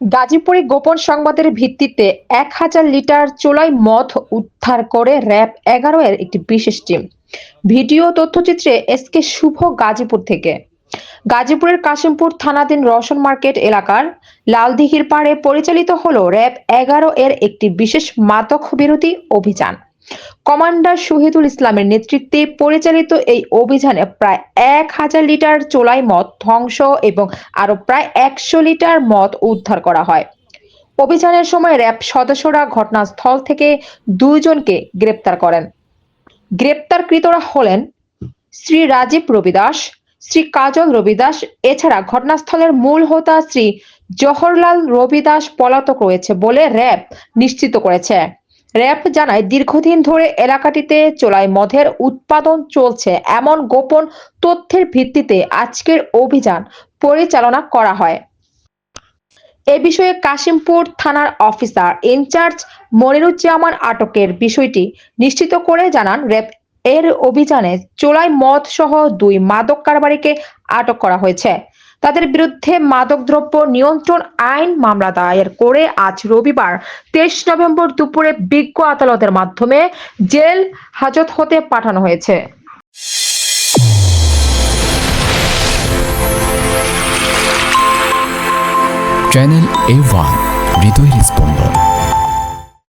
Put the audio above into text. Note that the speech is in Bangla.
গাজীপুরে গোপন সংবাদের ভিত্তিতে এক হাজার লিটার চোলাই মদ উদ্ধার করে র্যাব এগারো এর একটি বিশেষ টিম। ভিডিও তথ্যচিত্রে এস কে শুভ গাজীপুর থেকে। গাজীপুরের কাশিমপুর থানাধীন রসন মার্কেট এলাকার লালদিঘির পাড়ে পরিচালিত হল র্যাব এগারো এর একটি বিশেষ মাদক বিরোধী অভিযান। কমান্ডার শহীদুল ইসলামের নেতৃত্বে পরিচালিত এই অভিযানে প্রায় এক হাজার লিটার চোলাই মদ ধ্বংস এবং আরও প্রায় একশো লিটার মদ উদ্ধার করা হয়। অভিযানের সময় র্যাব সদস্যরা ঘটনাস্থল থেকে দুইজনকে গ্রেপ্তার করেন। গ্রেপ্তারকৃতরা হলেন শ্রী রাজীব রবিদাস, শ্রী কাজল রবিদাস, এছাড়া ঘটনাস্থলের মূল হোতা শ্রী জওহরলাল রবিদাস পলাতক রয়েছে বলে র্যাব নিশ্চিত করেছে। র্যাব জানায়, দীর্ঘদিন ধরে এলাকাটিতে চোলাই মদের উৎপাদন চলছে। এমন গোপন তথ্যের ভিত্তিতে আজকের অভিযান পরিচালনা করা হয়। এ বিষয়ে কাশিমপুর থানার অফিসার ইনচার্জ মনিরুজ্জামান আটকের বিষয়টি নিশ্চিত করে জানান, র্যাব এর অভিযানে চোলাই মদ সহ দুই মাদক কারবারিকে আটক করা হয়েছে। তাদের বিরুদ্ধে মাদকদ্রব্য নিয়ন্ত্রণ আইন মামলা দায়ের করে আজ রবিবার তেইশ নভেম্বর দুপুরে বিজ্ঞ আদালতের মাধ্যমে জেল হাজত হতে পাঠানো হয়েছে। চ্যানেল এ ওয়ান হৃদয়ের স্পন্দন।